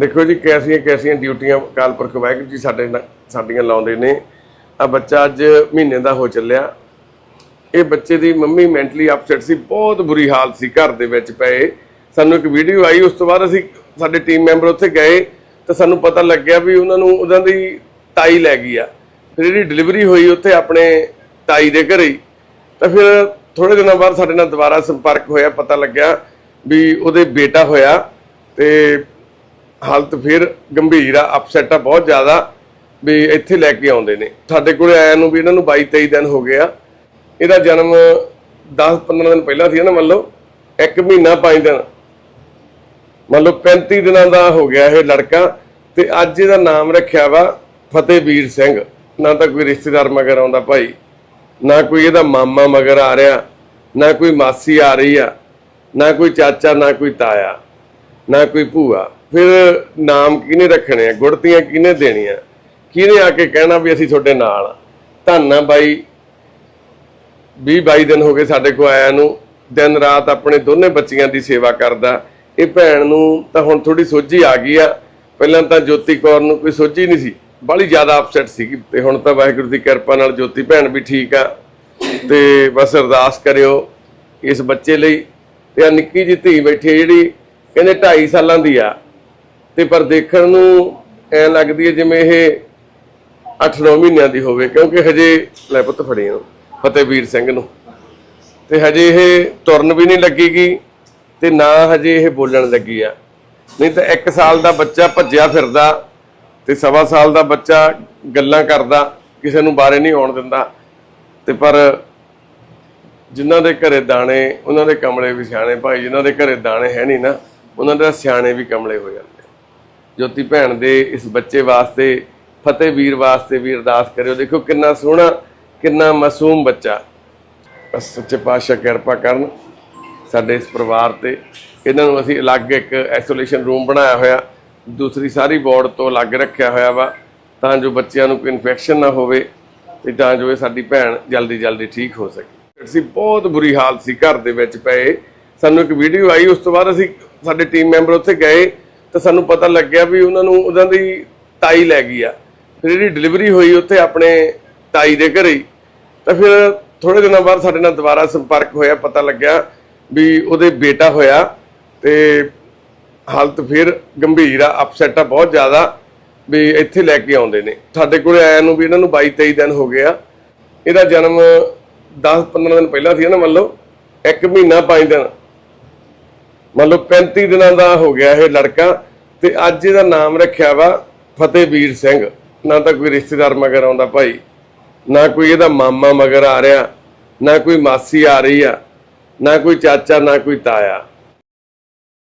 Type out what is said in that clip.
ਦੇਖੋ ਜੀ, ਕੈਸੀਆਂ ਕੈਸੀਆਂ ਡਿਊਟੀਆਂ ਕਾਲਪੁਰਖ ਵਾਹਿਗੁਰੂ ਜੀ ਸਾਡੇ ਸਾਡੀਆਂ ਲਾਉਂਦੇ ਨੇ। ਆ ਬੱਚਾ ਅੱਜ ਮਹੀਨੇ ਦਾ ਹੋ ਚੱਲਿਆ। ਇਹ ਬੱਚੇ ਦੀ ਮੰਮੀ ਮੈਂਟਲੀ ਅਪਸੈਟ ਸੀ, ਬਹੁਤ ਬੁਰੀ ਹਾਲਤ ਸੀ ਘਰ ਦੇ ਵਿੱਚ ਪਏ। ਸਾਨੂੰ ਇੱਕ ਵੀਡੀਓ ਆਈ, ਉਸ ਤੋਂ ਬਾਅਦ ਅਸੀਂ ਸਾਡੇ ਟੀਮ ਮੈਂਬਰ ਉੱਥੇ ਗਏ ਤਾਂ ਸਾਨੂੰ ਪਤਾ ਲੱਗਿਆ ਵੀ ਉਹਨਾਂ ਨੂੰ ਉਹਨਾਂ ਦੀ ਤਾਈ ਲੈ ਗਈ ਆ। ਫਿਰ ਜਿਹੜੀ ਡਿਲੀਵਰੀ ਹੋਈ ਉੱਥੇ ਆਪਣੇ ਤਾਈ ਦੇ ਘਰੇ। ਤਾਂ ਫਿਰ ਥੋੜੇ ਦਿਨਾਂ ਬਾਅਦ ਸਾਡੇ ਨਾਲ ਦੁਬਾਰਾ ਸੰਪਰਕ ਹੋਇਆ, ਪਤਾ ਲੱਗਿਆ ਵੀ ਉਹਦੇ ਬੇਟਾ ਹੋਇਆ ਤੇ ਹਾਲਤ ਫਿਰ ਗੰਭੀਰ ਆ ਅਪਸੈਟ ਆ ਬਹੁਤ ਜ਼ਿਆਦਾ ਵੀ ਇੱਥੇ ਲੈ ਕੇ ਆਉਂਦੇ ਨੇ। ਸਾਡੇ ਕੋਲ ਆਇਆ ਨੂੰ ਵੀ ਇਹਨਾਂ ਨੂੰ 22 23 ਦਿਨ ਹੋ ਗਏ ਆ। ਇਹਦਾ ਜਨਮ 10 15 ਦਿਨ ਪਹਿਲਾਂ ਸੀ ਨਾ, ਮੰਨ ਲਓ, ਇੱਕ ਮਹੀਨਾ 5 ਦਿਨ। ਮੰਨ ਲਓ 35 ਦਿਨਾਂ ਦਾ ਹੋ ਗਿਆ ਇਹ ਲੜਕਾ ਤੇ ਅੱਜ ਇਹਦਾ ਨਾਮ ਰੱਖਿਆ ਵਾ ਫਤਿਹਵੀਰ ਸਿੰਘ। ਨਾ ਤਾਂ ਕੋਈ ਰਿਸ਼ਤੇਦਾਰ ਮਗਰ ਆਉਂਦਾ ਭਾਈ, ਨਾ ਕੋਈ ਇਹਦਾ ਮਾਮਾ ਮਗਰ ਆ ਰਿਹਾ, ਨਾ ਕੋਈ ਮਾਸੀ ਆ ਰਹੀ ਆ, ਨਾ ਕੋਈ ਚਾਚਾ, ਨਾ ਕੋਈ ਤਾਇਆ। ਨਾ ਕੋਈ ਭੂਆ। ਫਿਰ ਨਾਮ ਕਿਹਨੇ ਰੱਖਣੇ ਆ? ਗੁੜਤੀਆਂ ਕਿਹਨੇ ਦੇਣੀਆਂ? ਕਿਹਨੇ ਆ ਕੇ ਕਹਿਣਾ ਵੀ ਅਸੀਂ ਤੁਹਾਡੇ ਨਾਲ ਆ? ਧੰਨਾ ਬਾਈ 20 22 ਦਿਨ ਹੋ ਗਏ ਸਾਡੇ ਕੋ ਆਇਆ ਨੂੰ। ਦਿਨ ਰਾਤ ਆਪਣੇ ਦੋਨੇ ਬੱਚੀਆਂ ਦੀ ਸੇਵਾ ਕਰਦਾ। ਇਹ ਭੈਣ ਨੂੰ ਤਾਂ ਹੁਣ ਥੋੜੀ ਸੋਝੀ ਆ ਗਈ ਆ। ਪਹਿਲਾਂ ਤਾਂ ਜੋਤੀ ਕੌਰ ਨੂੰ ਕੋਈ ਸੋਝੀ ਨਹੀਂ ਸੀ। ਬੜੀ ਜ਼ਿਆਦਾ ਅਪਸੈਟ ਸੀਗੀ। ਤੇ ਹੁਣ ਤਾਂ ਵਾਹਿਗੁਰੂ ਦੀ ਕਿਰਪਾ ਨਾਲ ਜੋਤੀ ਭੈਣ ਵੀ ਠੀਕ ਆ। ਤੇ ਬਸ ਅਰਦਾਸ ਕਰਿਓ ਇਸ ਬੱਚੇ ਲਈ। ਤੇ ਆ ਨਿੱਕੀ ਜਿਹੀ ਧੀ ਬੈਠੀ ਜਿਹੜੀ ਕਹਿੰਦੇ 2.5 ਸਾਲਾਂ ਦੀ ਆ। ਤੇ ਪਰ ਦੇਖਣ ਨੂੰ ਐ ਲੱਗਦੀ ਹੈ ਜਿਵੇਂ ਇਹ 8-9 ਮਹੀਨਿਆਂ ਦੀ ਹੋਵੇ, ਕਿਉਂਕਿ ਹਜੇ ਲੈ ਪੁੱਤ ਫੜੇ ਨੂੰ ਫਤਿਹਵੀਰ ਸਿੰਘ ਨੂੰ। ਤੇ ਹਜੇ ਇਹ ਤੁਰਨ ਵੀ ਨਹੀਂ ਲੱਗੀਗੀ ਤੇ ਨਾ ਹਜੇ ਇਹ ਬੋਲਣ ਲੱਗੀ ਆ। ਨਹੀਂ ਤਾਂ 1 ਸਾਲ ਦਾ ਬੱਚਾ ਭੱਜਿਆ ਫਿਰਦਾ ਤੇ ਸਵਾ ਸਾਲ ਦਾ ਬੱਚਾ ਗੱਲਾਂ ਕਰਦਾ, ਕਿਸੇ ਨੂੰ ਬਾਰੇ ਨਹੀਂ ਆਉਣ ਦਿੰਦਾ। ਤੇ ਪਰ ਜਿਨ੍ਹਾਂ ਦੇ ਘਰੇ ਦਾਣੇ, ਉਹਨਾਂ ਦੇ ਕਮਲੇ ਵੀ ਸਿਆਣੇ ਭਾਈ, ਜਿਨ੍ਹਾਂ ਦੇ ਘਰੇ ਦਾਣੇ ਹੈ ਨਹੀਂ ਨਾ ਉਹਨਾਂ ਦੇ ਸਿਆਣੇ ਵੀ ਕਮਲੇ ਹੋ ਜਾਂਦੇ ਜੋਤੀ ਭੈਣ ਦੇ ਇਸ ਬੱਚੇ ਵਾਸਤੇ, ਫਤਿਹ ਵੀਰ ਵਾਸਤੇ ਵੀ ਅਰਦਾਸ ਕਰਿਓ। ਦੇਖੋ ਕਿੰਨਾ ਸੋਹਣਾ, ਕਿੰਨਾ ਮਾਸੂਮ ਬੱਚਾ। ਬਸ ਸੱਚੇ ਪਾਤਸ਼ਾਹ ਕਿਰਪਾ ਕਰਨ ਸਾਡੇ ਇਸ ਪਰਿਵਾਰ ਤੇ। ਇਹਨਾਂ ਨੂੰ ਅਸੀਂ ਅਲੱਗ ਇੱਕ ਆਈਸੋਲੇਸ਼ਨ ਰੂਮ ਬਣਾਇਆ ਹੋਇਆ। ਦੂਸਰੀ ਸਾਰੀ ਵਾਰਡ ਤੋਂ ਅਲੱਗ ਰੱਖਿਆ ਹੋਇਆ ਵਾ। ਤਾਂ ਜੋ ਬੱਚਿਆਂ ਨੂੰ ਕੋਈ ਇਨਫੈਕਸ਼ਨ ਨਾ ਹੋਵੇ ਤੇ ਤਾਂ ਜੋ ਇਹ ਸਾਡੀ ਭੈਣ ਜਲਦੀ ਜਲਦੀ ਠੀਕ ਹੋ ਸਕੇ। ਅਸੀਂ ਬਹੁਤ ਬੁਰੀ ਹਾਲਤ ਸੀ ਘਰ ਦੇ ਵਿੱਚ ਪਏ। ਸਾਨੂੰ ਇੱਕ ਵੀਡੀਓ ਆਈ, ਉਸ ਤੋਂ ਬਾਅਦ ਅਸੀਂ ਸਾਡੇ ਟੀਮ ਮੈਂਬਰ ਉੱਥੇ ਗਏ ਤਾਂ ਸਾਨੂੰ ਪਤਾ ਲੱਗਿਆ ਵੀ ਉਹਨਾਂ ਨੂੰ ਉਹਨਾਂ ਦੀ ਤਾਈ ਲੈ ਗਈ ਆ। ਫਿਰ ਜਿਹੜੀ ਡਿਲੀਵਰੀ ਹੋਈ ਉੱਥੇ ਆਪਣੇ ਤਾਈ ਦੇ ਘਰੇ ਤਾਂ ਫਿਰ ਥੋੜੇ ਦਿਨਾਂ ਬਾਅਦ ਸਾਡੇ ਨਾਲ ਦੁਬਾਰਾ ਸੰਪਰਕ ਹੋਇਆ, ਪਤਾ ਲੱਗਿਆ ਵੀ ਉਹਦੇ ਬੇਟਾ ਹੋਇਆ ਤੇ ਹਾਲਤ ਫਿਰ ਗੰਭੀਰ ਆ ਅਪਸੈਟ ਆ ਬਹੁਤ ਜ਼ਿਆਦਾ ਵੀ ਇੱਥੇ ਲੈ ਕੇ ਆਉਂਦੇ ਨੇ। ਸਾਡੇ ਕੋਲ ਆਇਆ ਨੂੰ ਵੀ ਇਹਨਾਂ ਨੂੰ 22 23 ਦਿਨ ਹੋ ਗਏ ਆ। ਇਹਦਾ ਜਨਮ 10 15 ਦਿਨ ਪਹਿਲਾਂ ਸੀ ਨਾ ਮੰਨ ਲਓ, ਇੱਕ ਮਹੀਨਾ 5 ਦਿਨ। ਮੰਨ ਲਓ 35 ਦਿਨਾਂ ਦਾ ਹੋ ਗਿਆ ਇਹ ਲੜਕਾ, ਤੇ ਅੱਜ ਇਹਦਾ ਨਾਮ ਰੱਖਿਆ ਵਾ ਫਤਿਹਵੀਰ ਸਿੰਘ। ਨਾ ਤਾਂ ਕੋਈ ਰਿਸ਼ਤੇਦਾਰ ਮਗਰ ਆਉਂਦਾ ਭਾਈ, ਨਾ ਕੋਈ ਇਹਦਾ ਮਾਮਾ ਮਗਰ ਆ ਰਿਹਾ, ਨਾ ਕੋਈ ਮਾਸੀ ਆ ਰਹੀ ਆ, ਨਾ ਕੋਈ ਚਾਚਾ, ਨਾ ਕੋਈ ਤਾਇਆ।